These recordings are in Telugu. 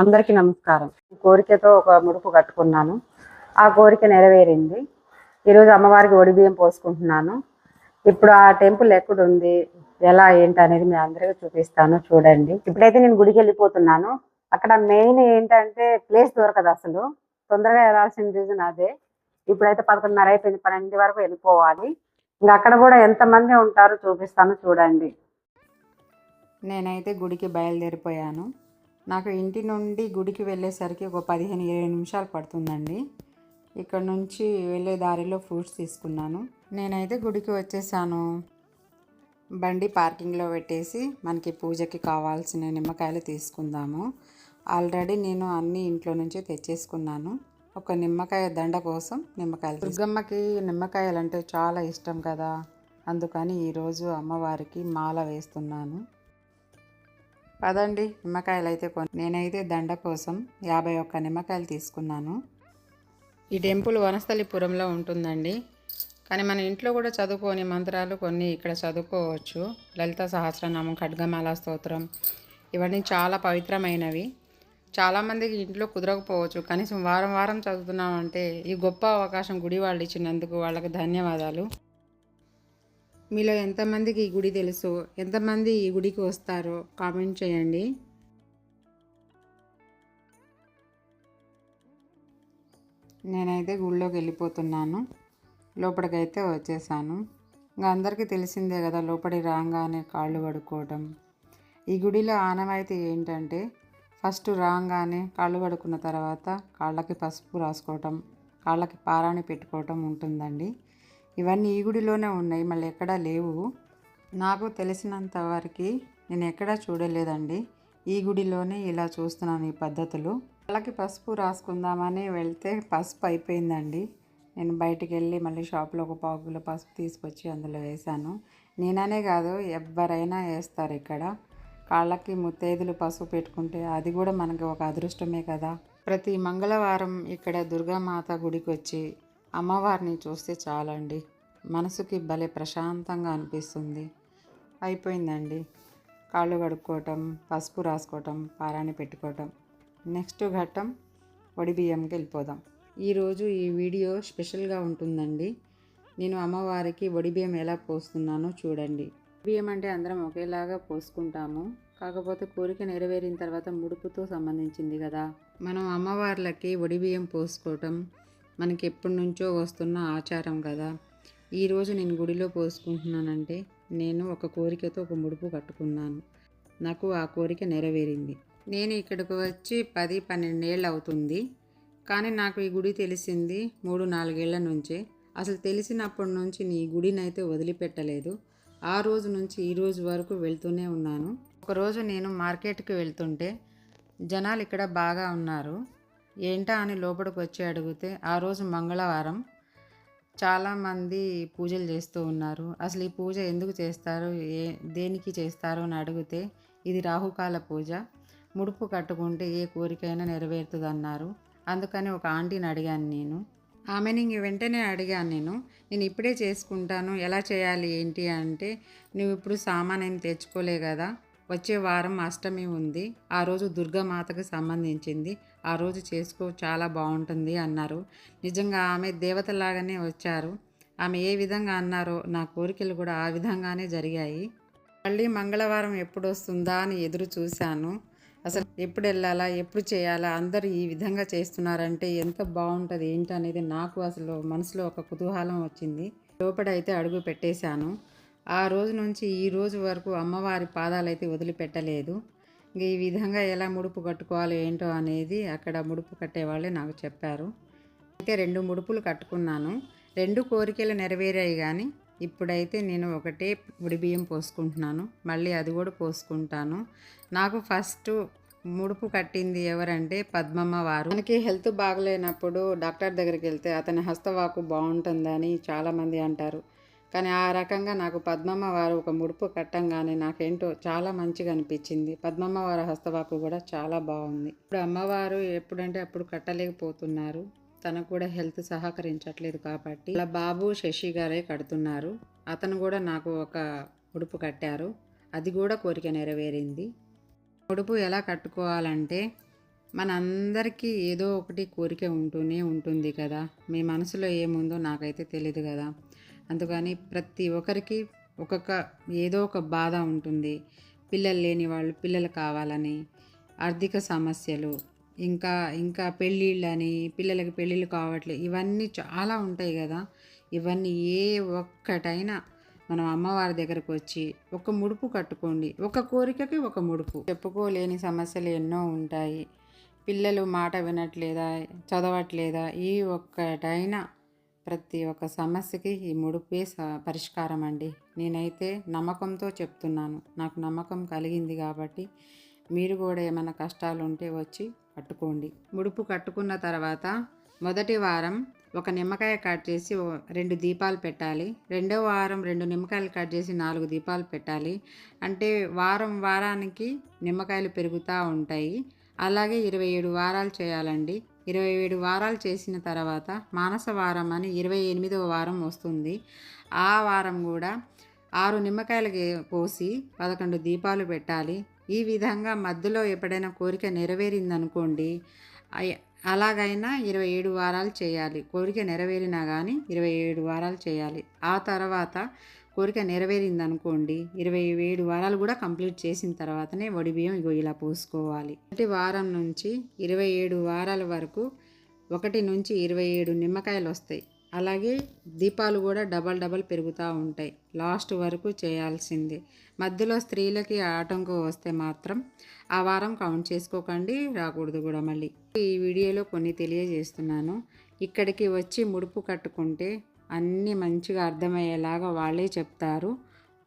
అందరికీ నమస్కారం. కోరికతో ఒక ముడుపు కట్టుకున్నాను. ఆ కోరిక నెరవేరింది. ఈరోజు అమ్మవారికి ఒడి బియ్యం పోసుకుంటున్నాను. ఇప్పుడు ఆ టెంపుల్ ఎక్కడుంది? ఎలా ఏంటి అనేది మీ అందరికీ చూపిస్తాను. చూడండి. ఇప్పుడైతే నేను గుడికి వెళ్ళిపోతున్నాను. అక్కడ మెయిన్ ఏంటంటే ప్లేస్ దొరకదు అసలు. తొందరగా వెళ్ళాల్సిన రీజన్ అదే. ఇప్పుడైతే పదకొండున్నర అయిపోయింది. పన్నెండు వరకు వెళ్ళిపోవాలి. ఇంకా అక్కడ కూడా ఎంతమంది ఉంటారో చూపిస్తాను. చూడండి. నేనైతే గుడికి బయలుదేరిపోయాను. నాకు ఇంటి నుండి గుడికి వెళ్ళేసరికి ఒక పదిహేను ఇరవై నిమిషాలు పడుతుందండి. ఇక్కడ నుంచి వెళ్ళే దారిలో ఫ్రూట్స్ తీసుకున్నాను. నేనైతే గుడికి వచ్చేసాను. బండి పార్కింగ్లో పెట్టేసి మనకి పూజకి కావాల్సిన నిమ్మకాయలు తీసుకుందాము. ఆల్రెడీ నేను అన్ని ఇంట్లో నుంచి తెచ్చేసుకున్నాను. ఒక నిమ్మకాయ దండ కోసం నిమ్మకాయలు దుర్గమ్మకి నిమ్మకాయలు అంటే చాలా ఇష్టం కదా. అందుకని ఈరోజు అమ్మవారికి మాల వేస్తున్నాను. పదండి నిమ్మకాయలు అయితే కొన్ని నేనైతే దండ కోసం యాభై ఒక్క నిమ్మకాయలు తీసుకున్నాను. ఈ టెంపుల్ వనస్థలిపురంలో ఉంటుందండి. కానీ మన ఇంట్లో కూడా చదువుకోని మంత్రాలు కొన్ని ఇక్కడ చదువుకోవచ్చు. లలిత సహస్రనామం ఖడ్గమాల స్తోత్రం ఇవన్నీ చాలా పవిత్రమైనవి. చాలామందికి ఇంట్లో కుదరకపోవచ్చు. కనీసం వారం వారం చదువుతున్నామంటే ఈ గొప్ప అవకాశం గుడి వాళ్ళు ఇచ్చినందుకు వాళ్ళకి ధన్యవాదాలు. మీలో ఎంతమందికి ఈ గుడి తెలుసు? ఎంతమంది ఈ గుడికి వస్తారో కామెంట్ చేయండి. నేనైతే గుడిలోకి వెళ్ళిపోతున్నాను. లోపలికైతే వచ్చేసాను. ఇంకా అందరికీ తెలిసిందే కదా లోపలి రాగానే కాళ్ళు కడుక్కోవటం ఈ గుడిలో ఆనవాయితీ ఏంటంటే ఫస్ట్ రాగానే కాళ్ళు కడుక్కున్న తర్వాత కాళ్ళకి పసుపు రాసుకోవటం కాళ్ళకి పారాణి పెట్టుకోవటం ఉంటుందండి. ఇవన్నీ ఈ గుడిలోనే ఉన్నాయి మళ్ళీ ఎక్కడా లేవు. నాకు తెలిసినంత వరకు నేను ఎక్కడా చూడలేదండి. ఈ గుడిలోనే ఇలా చూస్తున్నాను ఈ పద్ధతులు. వాళ్ళకి పసుపు రాసుకుందామని వెళ్తే పసుపు అయిపోయిందండి. నేను బయటికి వెళ్ళి మళ్ళీ షాప్లో ఒక పావు కిలో పసుపు తీసుకొచ్చి అందులో వేశాను. నేననే కాదు ఎవరైనా వేస్తారు ఇక్కడ. కాళ్ళకి ముత్తైదులు పసుపు పెట్టుకుంటే అది కూడా మనకి ఒక అదృష్టమే కదా. ప్రతి మంగళవారం ఇక్కడ దుర్గామాత గుడికి వచ్చి అమ్మవారిని చూస్తే చాలండి. మనసుకి భలే ప్రశాంతంగా అనిపిస్తుంది. అయిపోయిందండి. కాళ్ళు కడుక్కోవటం పసుపు రాసుకోవటం పారాన్ని పెట్టుకోవటం. నెక్స్ట్ ఘట్టం వడి బియ్యంకి వెళ్ళిపోదాం ఈరోజు ఈ వీడియో స్పెషల్గా ఉంటుందండి. నేను అమ్మవారికి వడి బియ్యం ఎలా పోస్తున్నానో చూడండి. బియ్యం అంటే అందరం ఒకేలాగా పోసుకుంటాము. కాకపోతే కోరిక నెరవేరిన తర్వాత ముడుపుతో సంబంధించింది కదా. మనం అమ్మవార్లకి వడి బియ్యం పోసుకోవటం మనకి ఎప్పటి నుంచో వస్తున్న ఆచారం కదా. ఈరోజు నేను గుడిలో పోసుకుంటున్నానంటే నేను ఒక కోరికతో ఒక ముడుపు కట్టుకున్నాను. నాకు ఆ కోరిక నెరవేరింది. నేను ఇక్కడికి వచ్చి పది పన్నెండేళ్ళు అవుతుంది. కానీ నాకు ఈ గుడి తెలిసింది మూడు నాలుగేళ్ళ నుంచే. అసలు తెలిసినప్పటి నుంచి నీ గుడినైతే వదిలిపెట్టలేదు. ఆ రోజు నుంచి ఈ రోజు వరకు వెళ్తూనే ఉన్నాను. ఒకరోజు నేను మార్కెట్కి వెళ్తుంటే జనాలు ఇక్కడ బాగా ఉన్నారు. ఏంటా అని లోపలికి వచ్చి అడిగితే ఆ రోజు మంగళవారం చాలామంది పూజలు చేస్తూ ఉన్నారు. అసలు ఈ పూజ ఎందుకు చేస్తారు? ఏ దేనికి చేస్తారు అని అడిగితే ఇది రాహుకాల పూజ. ముడుపు కట్టుకుంటే ఏ కోరికైనా నెరవేరుతుందన్నారు. అందుకని ఒక ఆంటీని అడిగాను నేను. ఆమెని ఇంక వెంటనే అడిగాను నేను నేను ఇప్పుడే చేసుకుంటాను ఎలా చేయాలి ఏంటి? అంటే నువ్వు ఇప్పుడు సామాన్ ఏం తెచ్చుకోలే కదా వచ్చే వారం అష్టమి ఉంది. ఆ రోజు దుర్గామాతకి సంబంధించింది. ఆ రోజు చేసుకో చాలా బాగుంటుంది అన్నారు. నిజంగా ఆమె దేవతలాగానే వచ్చారు. ఆమె ఏ విధంగా అన్నారో నా కోరికలు కూడా ఆ విధంగానే జరిగాయి. మళ్ళీ మంగళవారం ఎప్పుడు వస్తుందా అని ఎదురు చూశాను. అసలు ఎప్పుడు వెళ్ళాలా ఎప్పుడు చేయాలా అందరూ ఈ విధంగా చేస్తున్నారంటే ఎంత బాగుంటుంది ఏంటనేది నాకు అసలు మనసులో ఒక కుతూహలం వచ్చింది. లోపడైతే అడుగు పెట్టేశాను. ఆ రోజు నుంచి ఈ రోజు వరకు అమ్మవారి పాదాలైతే వదిలిపెట్టలేదు. ఇంక ఈ విధంగా ఎలా ముడుపు కట్టుకోవాలి ఏంటో అనేది అక్కడ ముడుపు కట్టేవాళ్ళే నాకు చెప్పారు. అయితే రెండు ముడుపులు కట్టుకున్నాను. రెండు కోరికలు నెరవేరాయి కానీ ఇప్పుడైతే నేను ఒకటే ఉడి బియ్యం పోసుకుంటున్నాను. మళ్ళీ అది కూడా పోసుకుంటాను. నాకు ఫస్ట్ ముడుపు కట్టింది ఎవరంటే పద్మమ్మ వారు. మనకి హెల్త్ బాగలేనప్పుడు డాక్టర్ దగ్గరికి వెళ్తే అతని హస్తవాకు బాగుంటుందని చాలామంది అంటారు. కానీ ఆ రకంగా నాకు పద్మమ్మ వారు ఒక ముడుపు కట్టంగానే నాకేంటో చాలా మంచిగా అనిపించింది. పద్మమ్మ వారి హస్తవాకు కూడా చాలా బాగుంది. ఇప్పుడు అమ్మవారు ఎప్పుడంటే అప్పుడు కట్టలేకపోతున్నారు. తనకు కూడా హెల్త్ సహకరించట్లేదు కాబట్టి ఇలా బాబు శశి గారే కడుతున్నారు. అతను కూడా నాకు ఒక ఉడుపు కట్టారు. అది కూడా కోరిక నెరవేరింది. ఉడుపు ఎలా కట్టుకోవాలంటే మనందరికీ ఏదో ఒకటి కోరిక ఉంటూనే ఉంటుంది కదా. మీ మనసులో ఏముందో నాకైతే తెలియదు కదా. అందుకని ప్రతి ఒక్కరికి ఒక్కొక్క ఏదో ఒక బాధ ఉంటుంది. పిల్లలు లేని వాళ్ళు పిల్లలు కావాలని ఆర్థిక సమస్యలు ఇంకా ఇంకా పెళ్ళిళ్ళని పిల్లలకి పెళ్ళిళ్ళు కావట్లేదు ఇవన్నీ చాలా ఉంటాయి కదా. ఇవన్నీ ఏ ఒక్కటైనా మనం అమ్మవారి దగ్గరకు వచ్చి ఒక ముడుపు కట్టుకోండి. ఒక కోరికకి ఒక ముడుపు. చెప్పుకోలేని సమస్యలు ఎన్నో ఉంటాయి. పిల్లలు మాట వినట్లేదా చదవట్లేదా ఈ ఒక్కటైనా ప్రతి ఒక్క సమస్యకి ఈ ముడుపే పరిష్కారం అండి నేనైతే నమ్మకంతో చెప్తున్నాను. నాకు నమ్మకం కలిగింది కాబట్టి మీరు కూడా ఏమైనా కష్టాలు ఉంటే వచ్చి కట్టుకోండి. ముడుపు కట్టుకున్న తర్వాత మొదటి వారం ఒక నిమ్మకాయ కట్ చేసి రెండు దీపాలు పెట్టాలి. రెండో వారం రెండు నిమ్మకాయలు కట్ చేసి నాలుగు దీపాలు పెట్టాలి. అంటే వారం వారానికి నిమ్మకాయలు పెరుగుతూ ఉంటాయి. అలాగే ఇరవై ఏడు వారాలు చేయాలండి. ఇరవై ఏడు వారాలు చేసిన తర్వాత మానస వారం అని ఇరవై ఎనిమిదవ వారం వస్తుంది. ఆ వారం కూడా ఆరు నిమ్మకాయలు పోసి పదకొండు దీపాలు పెట్టాలి. ఈ విధంగా మధ్యలో ఎప్పుడైనా కోరిక నెరవేరిందనుకోండి అలాగైనా ఇరవై ఏడు వారాలు చేయాలి. కోరిక నెరవేరినా కానీ ఇరవై ఏడు వారాలు చేయాలి. ఆ తర్వాత కోరిక నెరవేరింది అనుకోండి ఇరవై ఏడు వారాలు కూడా కంప్లీట్ చేసిన తర్వాతనే వడి బియ్యం ఇగో ఇలా పోసుకోవాలి. ఒకటి వారం నుంచి ఇరవై ఏడు వారాల వరకు ఒకటి నుంచి ఇరవై ఏడు నిమ్మకాయలు వస్తాయి. అలాగే దీపాలు కూడా డబల్ డబల్ పెరుగుతూ ఉంటాయి. లాస్ట్ వరకు చేయాల్సిందే. మధ్యలో స్త్రీలకి ఆటంకం వస్తే మాత్రం ఆ వారం కౌంట్ చేసుకోకండి రాకూడదు కూడా మళ్ళీ. ఈ వీడియోలో కొన్ని తెలియజేస్తున్నాను. ఇక్కడికి వచ్చి ముడుపు కట్టుకుంటే అన్నీ మంచిగా అర్థమయ్యేలాగా వాళ్ళే చెప్తారు.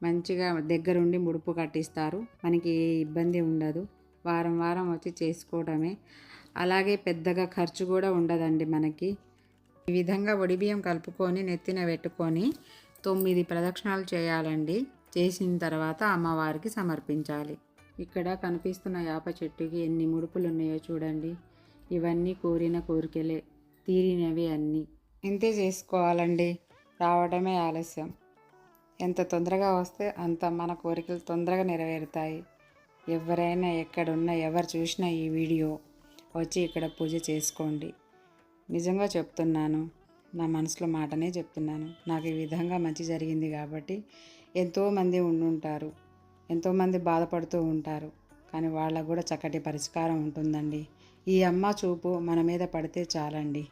మంచిగా దగ్గరుండి ముడుపు కట్టిస్తారు. మనకి ఏ ఇబ్బంది ఉండదు. వారం వారం వచ్చి చేసుకోవడమే అలాగే పెద్దగా ఖర్చు కూడా ఉండదండి మనకి. ఈ విధంగా బియ్యం కలుపుకొని నెత్తిన పెట్టుకొని తొమ్మిది ప్రదక్షిణాలు చేయాలండి. చేసిన తర్వాత అమ్మవారికి సమర్పించాలి. ఇక్కడ కనిపిస్తున్న యాప చెట్టుకి ఎన్ని ముడుపులు ఉన్నాయో చూడండి. ఇవన్నీ కోరిన కోరికలే. తీరినవి అన్నీ. ఇంతే చేసుకోవాలండి. రావడమే ఆలస్యం. ఎంత తొందరగా వస్తే అంత మన కోరికలు తొందరగా నెరవేరుతాయి. ఎవరైనా ఎక్కడున్నా ఎవరు చూసినా ఈ వీడియో వచ్చి ఇక్కడ పూజ చేసుకోండి. నిజంగా చెప్తున్నాను. నా మనసులో మాటనే చెప్తున్నాను. నాకు ఈ విధంగా మంచి జరిగింది కాబట్టి ఎంతోమంది ఉండుంటారు. ఎంతోమంది బాధపడుతూ ఉంటారు. కానీ వాళ్ళకు కూడా చక్కటి పరిష్కారం ఉంటుందండి. ఈ అమ్మ చూపు మన మీద పడితే చాలండి.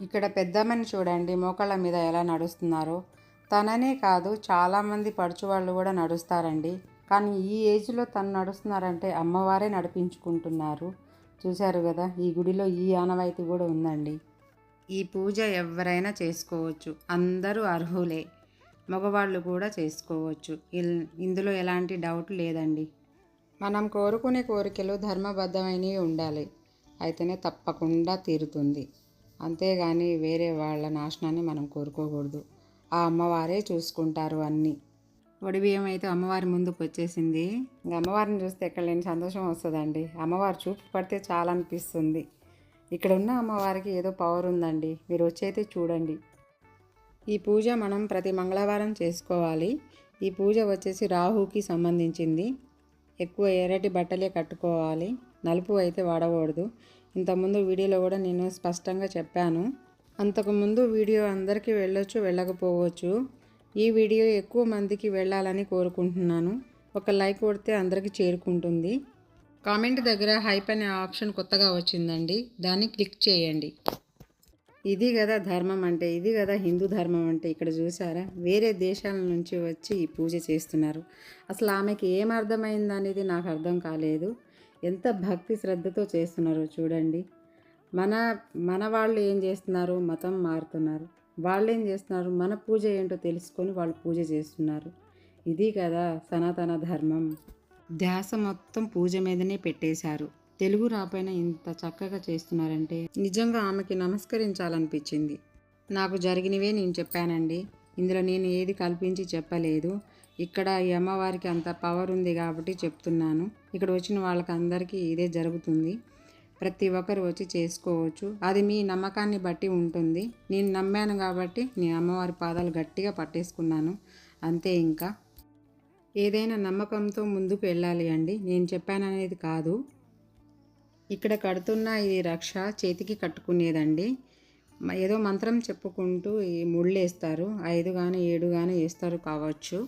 ఇక్కడ పెద్దమ్మని చూడండి మోకాళ్ళ మీద ఎలా నడుస్తున్నారో. తననే కాదు చాలామంది పడుచు వాళ్ళు కూడా నడుస్తారండి. కానీ ఈ ఏజ్లో తను నడుస్తున్నారంటే అమ్మవారే నడిపించుకుంటున్నారు. చూశారు కదా ఈ గుడిలో ఈ ఆనవాయితీ కూడా ఉందండి. ఈ పూజ ఎవరైనా చేసుకోవచ్చు. అందరూ అర్హులే. మగవాళ్ళు కూడా చేసుకోవచ్చు. ఇందులో ఎలాంటి డౌట్ లేదండి. మనం కోరుకునే కోరికలు ధర్మబద్ధమైనవి ఉండాలి. అయితేనే తప్పకుండా తీరుతుంది. అంతేగాని వేరే వాళ్ళ నాశనాన్ని మనం కోరుకోకూడదు. ఆ అమ్మవారే చూసుకుంటారు అన్నీ. వడి బియ్యం అయితే అమ్మవారి ముందుకు వచ్చేసింది. ఇంకా అమ్మవారిని చూస్తే ఎక్కడ లేని సంతోషం వస్తుందండి. అమ్మవారు చూపు పడితే చాలా అనిపిస్తుంది. ఇక్కడ ఉన్న అమ్మవారికి ఏదో పవర్ ఉందండి. మీరు వచ్చైతే చూడండి. ఈ పూజ మనం ప్రతి మంగళవారం చేసుకోవాలి. ఈ పూజ వచ్చేసి రాహుకి సంబంధించింది. ఎక్కువ ఎర్రటి బట్టలే కట్టుకోవాలి. నలుపు అయితే వాడకూడదు. ఇంతకుముందు వీడియోలో కూడా నేను స్పష్టంగా చెప్పాను. అంతకుముందు వీడియో అందరికీ వెళ్ళొచ్చు వెళ్ళకపోవచ్చు. ఈ వీడియో ఎక్కువ మందికి వెళ్ళాలని కోరుకుంటున్నాను. ఒక లైక్ కొడితే అందరికీ చేరుకుంటుంది. కామెంట్ దగ్గర హైప్ అనే ఆప్షన్ కొత్తగా వచ్చిందండి. దాన్ని క్లిక్ చేయండి. ఇది కదా ధర్మం అంటే ఇది కదా హిందూ ధర్మం అంటే. ఇక్కడ చూసారా? వేరే దేశాల నుంచి వచ్చి ఈ పూజ చేస్తున్నారు. అసలు ఆమెకి ఏం అర్థమైంది అనేది నాకు అర్థం కాలేదు. ఎంత భక్తి శ్రద్ధతో చేస్తున్నారో చూడండి. మన మన వాళ్ళు ఏం చేస్తున్నారు? మతం మారుతున్నారు. వాళ్ళు ఏం చేస్తున్నారు? మన పూజ ఏంటో తెలుసుకొని వాళ్ళు పూజ చేస్తున్నారు. ఇది కదా సనాతన ధర్మం. ధ్యాస మొత్తం పూజ మీదనే పెట్టేశారు. తెలుగు రాపైన ఇంత చక్కగా చేస్తున్నారంటే నిజంగా ఆమెకి నమస్కరించాలనిపించింది. నాకు జరిగినవే నేను చెప్పానండి. ఇందులో నేను ఏది కల్పించి చెప్పలేదు. ఇక్కడ ఈ అమ్మవారికి అంత పవర్ ఉంది కాబట్టి చెప్తున్నాను. ఇక్కడ వచ్చిన వాళ్ళకి అందరికీ ఇదే జరుగుతుంది. ప్రతి ఒక్కరు వచ్చి చేసుకోవచ్చు. అది మీ నమ్మకాన్ని బట్టి ఉంటుంది. నేను నమ్మాను కాబట్టి నేను అమ్మవారి పాదాలు గట్టిగా పట్టేసుకున్నాను. అంతే ఇంకా. ఏదైనా నమ్మకంతో ముందుకు వెళ్ళాలి అండి. నేను చెప్పాననేది కాదు. ఇక్కడ కడుతున్న ఈ రక్ష చేతికి కట్టుకునేదండి. ఏదో మంత్రం చెప్పుకుంటూ ఈ ముళ్ళు వేస్తారు. ఐదు కానీ ఏడు కానీ వేస్తారు కావచ్చు.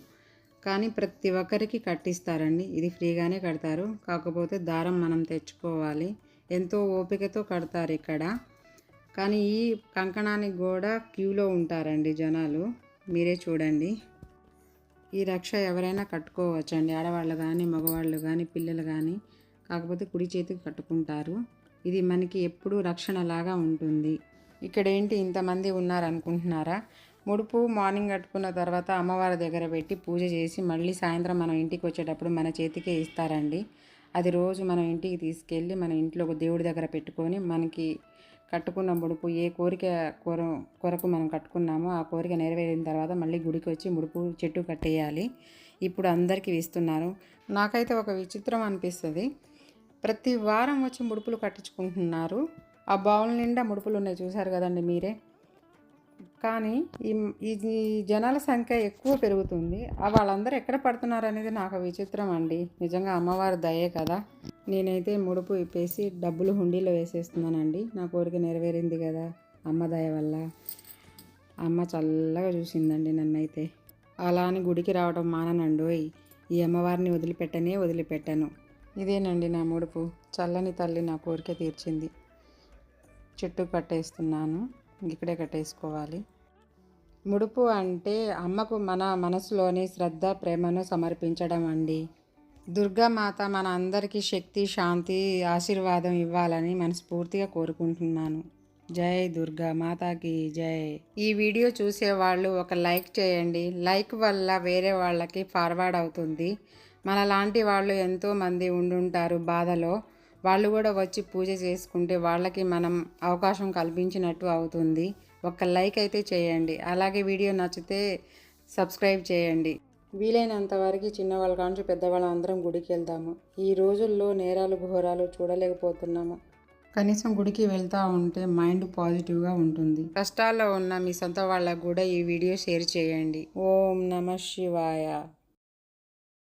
కానీ ప్రతి ఒక్కరికి కట్టిస్తారండి. ఇది ఫ్రీగానే కడతారు. కాకపోతే దారం మనం తెచ్చుకోవాలి. ఎంతో ఓపికతో కడతారు ఇక్కడ. కానీ ఈ కంకణానికి కూడా క్యూలో ఉంటారండి జనాలు. మీరే చూడండి. ఈ రక్ష ఎవరైనా కట్టుకోవచ్చండి. ఆడవాళ్ళు కానీ మగవాళ్ళు కానీ పిల్లలు కానీ కాకపోతే కుడి చేతికి కట్టుకుంటారు. ఇది మనకి ఎప్పుడూ రక్షణ లాగా ఉంటుంది. ఇక్కడ ఏంటి ఇంతమంది ఉన్నారనుకుంటున్నారా? ముడుపు మార్నింగ్ కట్టుకున్న తర్వాత అమ్మవారి దగ్గర పెట్టి పూజ చేసి మళ్ళీ సాయంత్రం మనం ఇంటికి వచ్చేటప్పుడు మన చేతికే ఇస్తారండి. అది రోజు మనం ఇంటికి తీసుకెళ్ళి మన ఇంట్లో ఒక దేవుడి దగ్గర పెట్టుకొని మనకి కట్టుకున్న ముడుపు ఏ కోరిక కొర కొరకు మనం కట్టుకున్నామో ఆ కోరిక నెరవేరిన తర్వాత మళ్ళీ గుడికి వచ్చి ముడుపు చెట్టు కట్టేయాలి. ఇప్పుడు అందరికీ ఇస్తున్నారు. నాకైతే ఒక విచిత్రం అనిపిస్తుంది. ప్రతి వారం వచ్చి ముడుపులు కట్టించుకుంటున్నారు. ఆ బావుల నిండా ముడుపులు ఉన్నాయి చూసారు కదండి మీరే. కానీ ఈ ఈ జనాల సంఖ్య ఎక్కువ పెరుగుతుంది. వాళ్ళందరూ ఎక్కడ పడుతున్నారు అనేది నాకు విచిత్రం అండి. నిజంగా అమ్మవారి దయే కదా. నేనైతే ముడుపు ఇప్పేసి డబ్బులు హుండీలో వేసేస్తున్నానండి. నా కోరిక నెరవేరింది కదా అమ్మ దయ వల్ల. అమ్మ చల్లగా చూసిందండి నన్నైతే. అలా అని గుడికి రావడం మాననండోయ్. ఈ అమ్మవారిని వదిలిపెట్టనే వదిలిపెట్టాను. ఇదేనండి నా ముడుపు. చల్లని తల్లి నా కోరిక తీర్చింది. చెట్టు కట్టేస్తున్నాను. ఇక్కడే కట్టేసుకోవాలి. ముడుపు అంటే అమ్మకు మన మనసులోని శ్రద్ధ ప్రేమను సమర్పించడం అండి. దుర్గామాత మన అందరికీ శక్తి శాంతి ఆశీర్వాదం ఇవ్వాలని మనస్ఫూర్తిగా కోరుకుంటున్నాను. జై దుర్గా మాతాకి జై. ఈ వీడియో చూసే వాళ్ళు ఒక లైక్ చేయండి. లైక్ వల్ల వేరే వాళ్ళకి ఫార్వర్డ్ అవుతుంది. మన లాంటి వాళ్ళు ఎంతోమంది ఉండుంటారు బాధలో. వాళ్ళు కూడా వచ్చి పూజ చేసుకుంటే వాళ్ళకి మనం అవకాశం కల్పించినట్టు అవుతుంది. ఒక లైక్ అయితే చేయండి. అలాగే వీడియో నచ్చితే సబ్స్క్రైబ్ చేయండి. వీలైనంత వరకు చిన్నవాళ్ళ కాంచి పెద్దవాళ్ళ అందరం గుడికి వెళ్దాము. ఈ రోజుల్లో నేరాలు ఘోరాలు చూడలేకపోతున్నాము. కనీసం గుడికి వెళ్తూ ఉంటే మైండ్ పాజిటివ్గా ఉంటుంది. కష్టాల్లో ఉన్న మీ సొంత వాళ్ళకు కూడా ఈ వీడియో షేర్ చేయండి. ఓం నమ శివాయ.